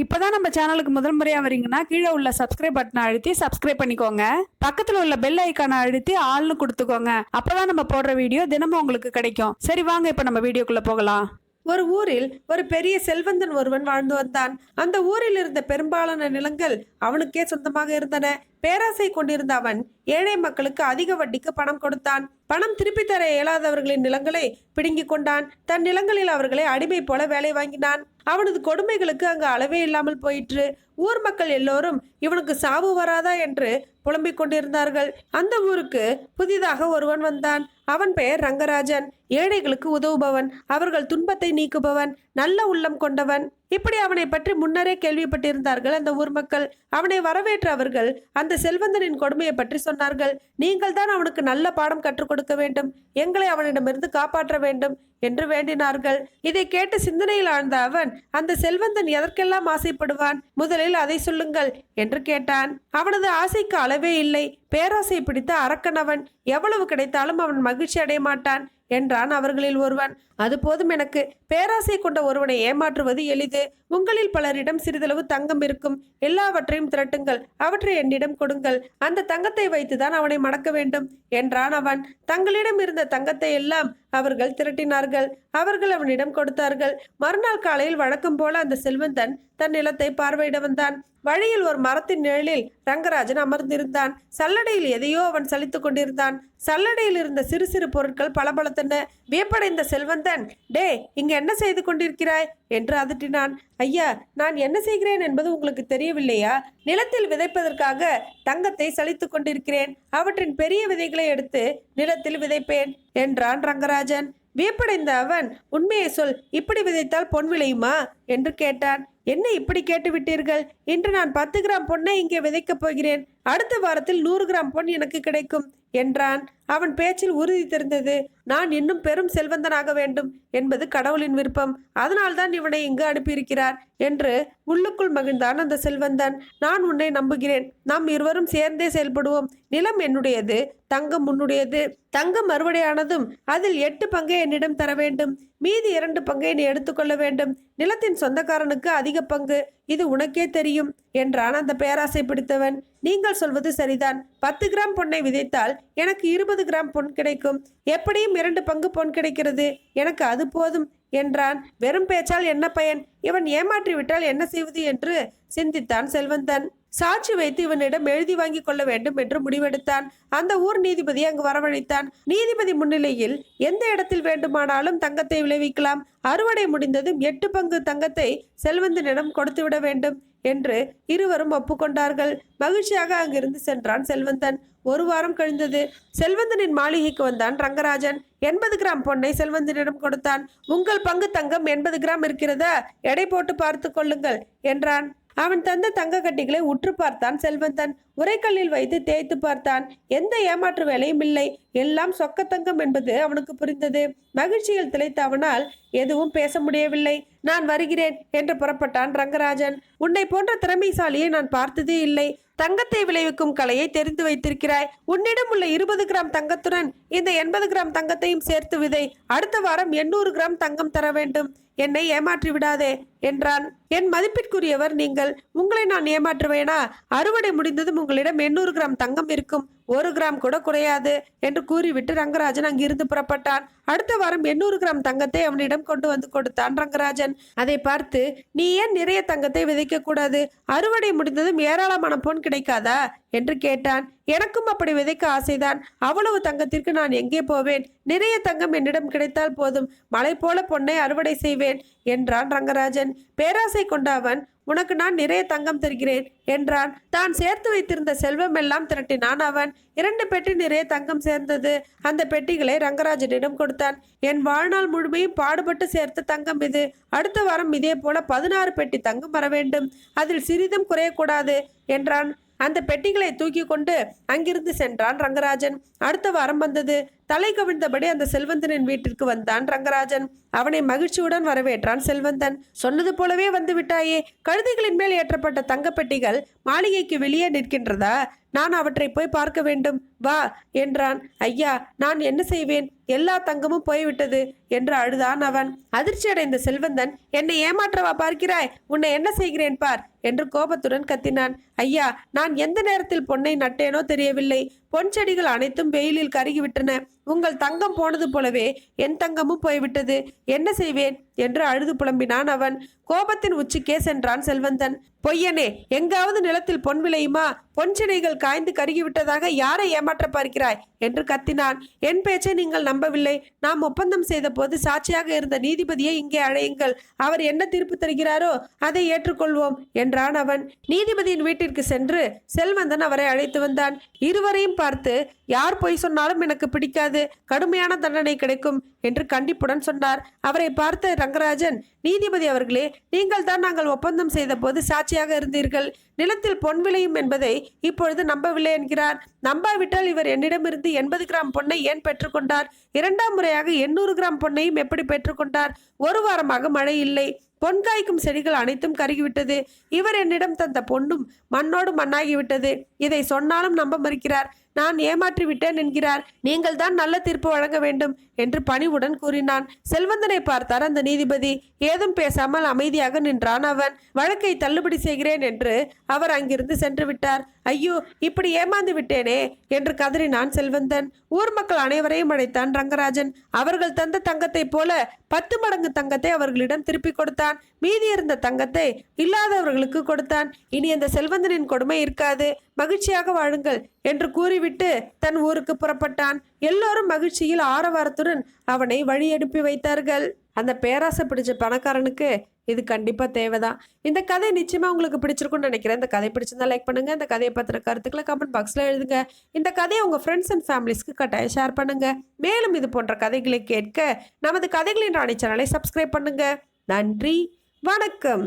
இப்போதான் நம்ம சேனலுக்கு முதல் முறையாக வரீங்கன்னா கீழே உள்ள சப்ஸ்கிரைப் பட்டனை அழுத்தி சப்ஸ்கிரைப் பண்ணிக்கோங்க. பக்கத்தில் உள்ள பெல் ஐக்கானை அழுத்தி ஆள்னு கொடுத்துக்கோங்க. அப்போதான் நம்ம போடுற வீடியோ தினமும் உங்களுக்கு கிடைக்கும். சரி வாங்க இப்போ நம்ம வீடியோக்குள்ளே போகலாம். ஒரு ஊரில் ஒரு பெரிய செல்வந்தன் ஒருவன் வாழ்ந்து வந்தான். அந்த ஊரில் இருந்த பெரும்பாலான நிலங்கள் அவனுக்கே சொந்தமாக இருந்தன. பேராசை கொண்டிருந்த அவன் ஏழை மக்களுக்கு அதிக வட்டிக்கு பணம் கொடுத்தான். பணம் திருப்பி தர இயலாதவர்களின் நிலங்களை பிடுங்கி கொண்டான். தன் நிலங்களில் அவர்களை அடிமை போல வேலை வாங்கினான். அவனது கொடுமைகளுக்கு அங்கு அளவே இல்லாமல் போயிற்று. ஊர் மக்கள் எல்லோரும் இவனுக்கு சாவு வராதா? என்று புலம்பிக் கொண்டிருந்தார்கள். அந்த ஊருக்கு புதிதாக ஒருவன் வந்தான். அவன் பெயர் ரங்கராஜன். ஏழைகளுக்கு உதவுபவன். அவர்கள் துன்பத்தை நீக்குபவன். நல்ல உள்ளம் கொண்டவன். இப்படி அவனை பற்றி முன்னரே கேள்விப்பட்டிருந்தார்கள். அந்த ஊர் மக்கள் அவனை வரவேற்ற அவர்கள் அந்த செல்வந்தனின் கொடுமையை பற்றி சொன்னார்கள். நீங்கள் தான் அவனுக்கு நல்ல பாடம் கற்றுக் கொடுக்க வேண்டும். எங்களை அவனிடமிருந்து காப்பாற்ற வேண்டும் என்று வேண்டினார்கள். இதை கேட்டு சிந்தனையில் ஆழ்ந்த அவன் அந்த செல்வந்தன் எதற்கெல்லாம் ஆசைப்படுவான்? முதலில் அதை சொல்லுங்கள் என்று கேட்டான். அவனது ஆசைக்கு அளவே இல்லை. பேராசை பிடித்த அரக்கன் அவன். எவ்வளவு கிடைத்தாலும் அவன் மகிழ்ச்சி அடைய மாட்டான் என்றான் அவர்களில் ஒருவன். அது போதும் எனக்கு. பேராசை கொண்ட ஒருவனை ஏமாற்றுவது எளிது. உங்களில் பலரிடம் சிறிதளவு தங்கம் இருக்கும். எல்லாவற்றையும் திரட்டுங்கள். அவற்றை என்னிடம் கொடுங்கள். அந்த தங்கத்தை வைத்துதான் அவனை மணக்க வேண்டும். என்றான் அவன். தங்களிடம் இருந்த தங்கத்தை எல்லாம் அவர்கள் திரட்டினார்கள். அவர்கள் அவனிடம் கொடுத்தார்கள். மறுநாள் காலையில் வழக்கம் போல அந்த செல்வந்தன் தன் நிலத்தை பார்வையிட வந்தான். வழியில் ஒரு மரத்தின் நிழலில் ரங்கராஜன் அமர்ந்திருந்தான். சல்லடையில் எதையோ அவன் சலித்துக் கொண்டிருந்தான். சல்லடையில் இருந்த சிறு சிறு பொருட்கள் பளபளத்தன. வியப்படைந்த செல்வந்தன் டே இங்க என்ன செய்து கொண்டிருக்கிறாய்? என்று அதட்டினான் ஐயா நான் என்ன செய்கிறேன் என்பது உங்களுக்கு தெரியவில்லையா? நிலத்தில் விதைப்பதற்காக தங்கத்தை சலித்துக் கொண்டிருக்கிறேன். அவற்றின் பெரிய விதைகளை எடுத்து நிலத்தில் விதைப்பேன். என்றான் ரங்கராஜன். வியப்படைந்த அவன் உண்மையை சொல் இப்படி விதைத்தால் பொன் விளையுமா? என்று கேட்டான். என்ன இப்படி கேட்டுவிட்டீர்கள் இன்று நான் பத்து கிராம் பொண்ணை இங்கே விதைக்கப் போகிறேன். அடுத்த வாரத்தில் நூறு கிராம் பொன் எனக்கு கிடைக்கும் என்றான். அவன் பேச்சில் உறுதி தெரிந்தது. நான் இன்னும் பெரும் செல்வந்தனாக வேண்டும் என்பது கடவுளின் விருப்பம். அதனால்தான் இவனை இங்கு அனுப்பியிருக்கிறார் என்று உள்ளுக்குள் மகிழ்ந்தான் அந்த செல்வந்தன். நான் உன்னை நம்புகிறேன். நாம் இருவரும் சேர்ந்தே செயல்படுவோம். நிலம் என்னுடையது தங்கம் உன்னுடையது. தங்கம் அறுவடையானதும் அதில் எட்டு பங்கை என்னிடம் தர வேண்டும். மீதி இரண்டு பங்கை நீ எடுத்துக்கொள்ள வேண்டும். நிலத்தின் சொந்தக்காரனுக்கு அதிக பங்கு. இது உனக்கே தெரியும் என்றான் அந்த பேராசை பிடித்தவன். நீங்கள் சொல்வது சரிதான். பத்து கிராம் பொன்னை விதைத்தால் எனக்கு இருபது கிராம் பொன் கிடைக்கும். எப்படியும் இரண்டு பங்கு பொன் கிடைக்கிறது? எனக்கு அது போதும் என்றான். வெறும் பேச்சால் என்ன பயன்? இவன் ஏமாற்றி விட்டால் என்ன செய்வது என்று சிந்தித்தான் செல்வந்தன். சாட்சி வைத்து இவனிடம் எழுதி வாங்கி கொள்ள வேண்டும் என்று முடிவெடுத்தான். அந்த ஊர் நீதிபதி அங்கு வரவழைத்தான். நீதிபதி முன்னிலையில் எந்த இடத்தில் வேண்டுமானாலும் தங்கத்தை விளைவிக்கலாம். அறுவடை முடிந்ததும் எட்டு பங்கு தங்கத்தை செல்வந்தனிடம் கொடுத்துவிட வேண்டும். என்று இருவரும் ஒப்புக்கொண்டார்கள். மகிழ்ச்சியாக அங்கிருந்து சென்றான் செல்வந்தன். ஒரு வாரம் கழிந்தது. செல்வந்தனின் மாளிகைக்கு வந்தான் ரங்கராஜன். எண்பது கிராம் பொண்ணை செல்வந்தனிடம் கொடுத்தான். உங்கள் பங்கு தங்கம் எண்பது கிராம் இருக்கிறதா? எடை போட்டு பார்த்து கொள்ளுங்கள் என்றான். அவன் தந்த தங்க கட்டிகளை உற்று பார்த்தான் செல்வந்தன். உரைக்கல்லில் வைத்து தேய்த்து பார்த்தான். எந்த ஏமாற்று வேலையும் இல்லை. எல்லாம் சொக்கத்தங்கம் என்பது அவனுக்கு புரிந்தது. மகிழ்ச்சியில் திளைத்த அவனால் எதுவும் பேச முடியவில்லை. நான் வருகிறேன் என்று புறப்பட்டான் ரங்கராஜன். உன்னை போன்ற திறமைசாலியை நான் பார்த்ததே இல்லை. தங்கத்தை விளைவிக்கும் கலையை தெரிந்து வைத்திருக்கிறாய். உன்னிடம் உள்ள இருபது கிராம் தங்கத்துடன் இந்த எண்பது கிராம் தங்கத்தையும் சேர்த்து விதை. அடுத்த வாரம் எண்ணூறு கிராம் தங்கம் தர வேண்டும். என்னை ஏமாற்றி விடாதே என்றான். என் மதிப்பிற்குரியவர் நீங்கள். உங்களை நான் ஏமாற்றுவேனா? அறுவடை முடிந்ததும் உங்களிடம் எண்ணூறு கிராம் தங்கம் இருக்கும். ஒரு கிராம் கூட குறையாது என்று கூறிவிட்டு ரங்கராஜன் அங்கிருந்து புறப்பட்டான். அடுத்த வாரம் எண்ணூறு கிராம் தங்கத்தை அவனிடம் கொண்டு வந்து கொடுத்தான் ரங்கராஜன். அதை பார்த்து நீ ஏன் நிறைய தங்கத்தை விதைக்க கூடாது? அறுவடை முடிந்ததும் ஏராளமான பொன் கிடைக்காதா? என்று கேட்டான். எனக்கும் அப்படி விதைக்க ஆசைதான். அவ்வளவு தங்கத்திற்கு நான் எங்கே போவேன்? நிறைய தங்கம் என்னிடம் கிடைத்தால் போதும். மலை போல பொன்னை அறுவடை செய்வேன் என்றான் ரங்கராஜன். பேராசை கொண்ட அவன் உனக்கு நான் நிறைய தங்கம் தருகிறேன் என்றான். தான் சேர்த்து வைத்திருந்த செல்வம் எல்லாம் திரட்டினான் அவன். இரண்டு பெட்டி நிறைய தங்கம் சேர்ந்தது. அந்த பெட்டிகளை ரங்கராஜனிடம் கொடுத்தான். என் வாழ்நாள் முழுமையும் பாடுபட்டு சேர்த்த தங்கம் இது. அடுத்த வாரம் இதே போல பதினாறு பெட்டி தங்கம் வர வேண்டும். அதில் சிறிதும் குறையக்கூடாது என்றான். அந்த பெட்டிகளை தூக்கி கொண்டு அங்கிருந்து சென்றான் ரங்கராஜன். அடுத்த வாரம் வந்தது. தலை கவிழ்ந்தபடி அந்த செல்வந்தனின் வீட்டிற்கு வந்தான் ரங்கராஜன். அவனை மகிழ்ச்சியுடன் வரவேற்றான் செல்வந்தன். சொன்னது போலவே வந்து விட்டாயே. கழுதைகளின் மேல் ஏற்றப்பட்ட தங்கப்பெட்டிகள் மாளிகைக்கு வெளியே நிற்கின்றதா? நான் அவற்றை போய் பார்க்க வேண்டும். வா என்றான். ஐயா நான் என்ன செய்வேன்? எல்லா தங்கமும் போய்விட்டது என்று அழுதான் அவன். அதிர்ச்சியடைந்த செல்வந்தன் என்னை ஏமாற்றவா பார்க்கிறாய்? உன்னை என்ன செய்கிறேன் பார்? என்று கோபத்துடன் கத்தினான். ஐயா நான் எந்த நேரத்தில் பொன்னை நட்டேனோ தெரியவில்லை. பொன் செடிகள் அனைத்தும் வெயிலில் கருகிவிட்டன உங்கள் தங்கம் போனது போலவே என் தங்கமும் போய்விட்டது. என்ன செய்வேன்? என்று அழுது புலம்பினான் அவன். கோபத்தின் உச்சிக்கே சென்றான் செல்வந்தன். பொய்யனே எங்காவது நிலத்தில் பொன் விளையுமா? பொன்சினைகள் காய்ந்து கருகிவிட்டதாக யாரை ஏமாற்ற பார்க்கிறாய்? என்று கத்தினான். என் பேச்சை நீங்கள் நம்பவில்லை. நாம் ஒப்பந்தம் செய்த போது சாட்சியாக இருந்த நீதிபதியை இங்கே அழையுங்கள். அவர் என்ன தீர்ப்பு தருகிறாரோ அதை ஏற்றுக்கொள்வோம் என்றான் அவன். நீதிபதியின் வீட்டிற்கு சென்று செல்வந்தன் அவரை அழைத்து வந்தான். இருவரையும் பார்த்து யார் பொய் சொன்னாலும் எனக்கு பிடிக்காது கடுமையான தண்டனை கிடைக்கும் என்று கண்டிப்புடன் சொன்னார். அவரை பார்த்த ரங்கராஜன் நீதிபதி அவர்களே நீங்கள் தான் நாங்கள் ஒப்பந்தம் செய்த போது சாட்சியாக இருந்தீர்கள். நிலத்தில் பொன் விளையும் என்பதை இப்பொழுது நம்பவில்லை என்கிறார். நம்பாவிட்டால் இவர் என்னிடமிருந்து எண்பது கிராம் பொன்னை ஏன் பெற்றுக்கொண்டார் இரண்டாம் முறையாக எண்ணூறு கிராம் பொன்னையும் எப்படி பெற்றுக்கொண்டார் ஒரு வாரமாக மழை இல்லை. பொன் காய்க்கும் செடிகள் அனைத்தும் கருகிவிட்டது. இவர் என்னிடம் தந்த பொன்னும் மண்ணோடு மண்ணாகிவிட்டது. இதை சொன்னாலும் நம்ப மறுக்கிறார். நான் ஏமாற்றி விட்டேன் என்கிறார். நீங்கள் தான் நல்ல தீர்ப்பு வழங்க வேண்டும் என்று பணிவுடன் கூறினான். செல்வந்தனை பார்த்தார் அந்த நீதிபதி. ஏதும் பேசாமல் அமைதியாக நின்றான் அவன். வழக்கை தள்ளுபடி செய்கிறேன் என்று அவர் அங்கிருந்து சென்று விட்டார். ஐயோ இப்படி ஏமாந்து விட்டேனே என்று கதறினான் செல்வந்தன். ஊர் மக்கள் அனைவரையும் அழைத்தான் ரங்கராஜன். அவர்கள் தந்த தங்கத்தைப் போல பத்து மடங்கு தங்கத்தை அவர்களிடம் திருப்பி கொடுத்தான். மீதி இருந்த தங்கத்தை இல்லாதவர்களுக்கு கொடுத்தான். இனி அந்த செல்வந்தனின் கொடுமை இருக்காது. மகிழ்ச்சியாக வாழுங்கள் என்று கூறிவிட்டு தன் ஊருக்கு புறப்பட்டான். எல்லோரும் மகிழ்ச்சியில் ஆரவாரத்துடன் அவனை வழி அனுப்பி வைத்தார்கள். அந்த பேராசை பிடிச்ச பணக்காரனுக்கு இது கண்டிப்பாக தேவைதான். இந்த கதை நிச்சயமாக உங்களுக்கு பிடிச்சிருக்கும்னு நினைக்கிறேன். இந்த கதை பிடிச்சிருந்தா லைக் பண்ணுங்கள் இந்த கதையை பற்றின கருத்துக்களை கமெண்ட் பாக்ஸில் எழுதுங்க. இந்த கதையை உங்கள் ஃப்ரெண்ட்ஸ் அண்ட் ஃபேமிலிஸ்க்கு கட்டாயம் ஷேர் பண்ணுங்கள் மேலும் இது போன்ற கதைகளை கேட்க நமது கதைகளின் ராணி சேனலை சப்ஸ்கிரைப் பண்ணுங்கள் நன்றி. வணக்கம்.